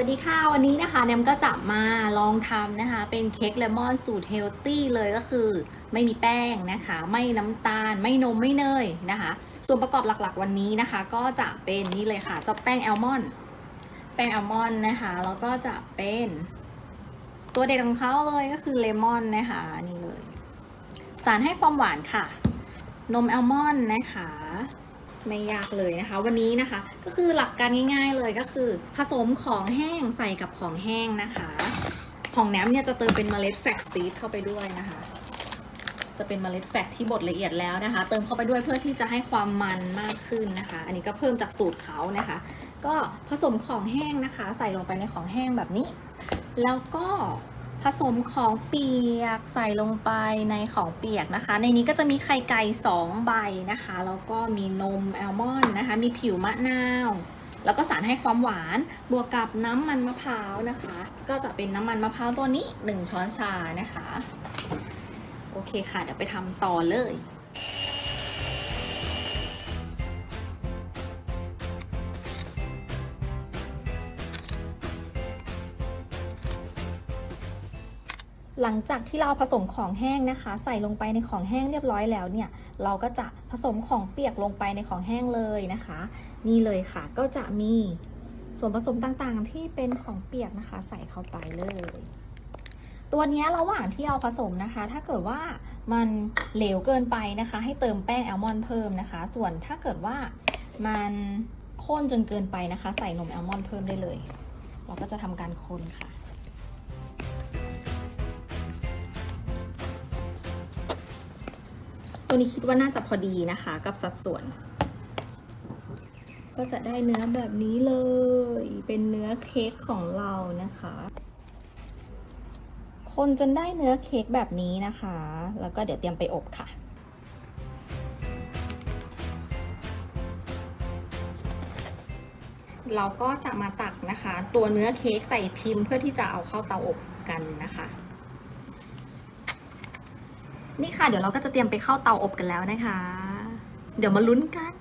วัสดีค่ะ วันนี้นะคะแนมก็จะมาลองทำนะคะ เป็นเค้กเลมอนสูตรเฮลตี้เลยก็คือ ไม่มีแป้งนะคะ ไม่น้ำตาล ไม่นมไม่เนยนะคะ ส่วนประกอบหลักๆวันนี้นะคะ ก็จะเป็นนี่เลยค่ะเจ้าแป้งแอลมอนด์แป้งแอลมอนด์นะคะแล้วก็จะเป็น ตัวเด็ดของเขาเลยก็คือเลมอนนะคะนี่เลย สารให้ความหวานค่ะ นมแอลมอนด์นะคะ ไม่ยากเลยนะคะ วันนี้นะคะก็คือหลักการง่าย ๆเลยก็คือ ผสมของแห้งใส่กับของแห้งนะคะ ของแหนมเนี่ยจะเติมเป็นเมล็ดแฟกซีดเข้าไปด้วยนะคะ จะเป็นเมล็ดแฟกที่บดละเอียดแล้วนะคะ เติมเข้าไปด้วยเพื่อที่จะให้ความมันมากขึ้นนะคะ อันนี้ก็เพิ่มจากสูตรเขานะคะ ก็ผสมของแห้งนะคะ ใส่ลงไปในของแห้งแบบนี้ แล้วก็ ผสมของเปียกใส่ลงไปในของเปียกนะคะ ในนี้ก็จะมีไข่ไก่2ใบนะคะ แล้วก็มีนมแอลมอนด์นะคะ มีผิวมะนาว แล้วก็สารให้ความหวาน บวกกับน้ำมันมะพร้าวนะคะ ก็จะเป็นน้ำมันมะพร้าวตัวนี้ 1 ช้อนชานะคะ โอเคค่ะ เดี๋ยวไปทำต่อเลย หลังจากที่เราผสมของแห้งนะคะ ใส่ลงไปในของแห้งเรียบร้อยแล้วเนี่ย เราก็จะผสมของเปียกลงไปในของแห้งเลยนะคะ นี่เลยค่ะก็จะมีส่วนผสมต่างๆ ที่เป็นของเปียกนะคะ ใส่เข้าไปเลย ตัวนี้ระหว่างที่เอาผสมนะคะ ถ้าเกิดว่ามันเหลวเกินไปนะคะ ให้เติมแป้งแอลมอนด์เพิ่มนะคะ ส่วนถ้าเกิดว่ามันข้นจนเกินไปนะคะ ใส่นมแอลมอนด์เพิ่มได้เลย เราก็จะทำการคนค่ะ ตัวนี้คิดว่าน่าจะพอดีนะคะ กับสัดส่วน ก็จะได้เนื้อแบบนี้เลย เป็นเนื้อเค้กของเรานะคะ คนจนได้เนื้อเค้กแบบนี้นะคะ แล้วก็เดี๋ยวเตรียมไปอบค่ะเราก็จะมาตักนะคะ ตัวเนื้อเค้กใส่พิมพ์เพื่อที่จะเอาเข้าเตาอบกันนะคะ นี่ค่ะ เดี๋ยวเราก็จะเตรียมไปเข้าเตาอบกันแล้วนะคะ เดี๋ยวมาลุ้นกัน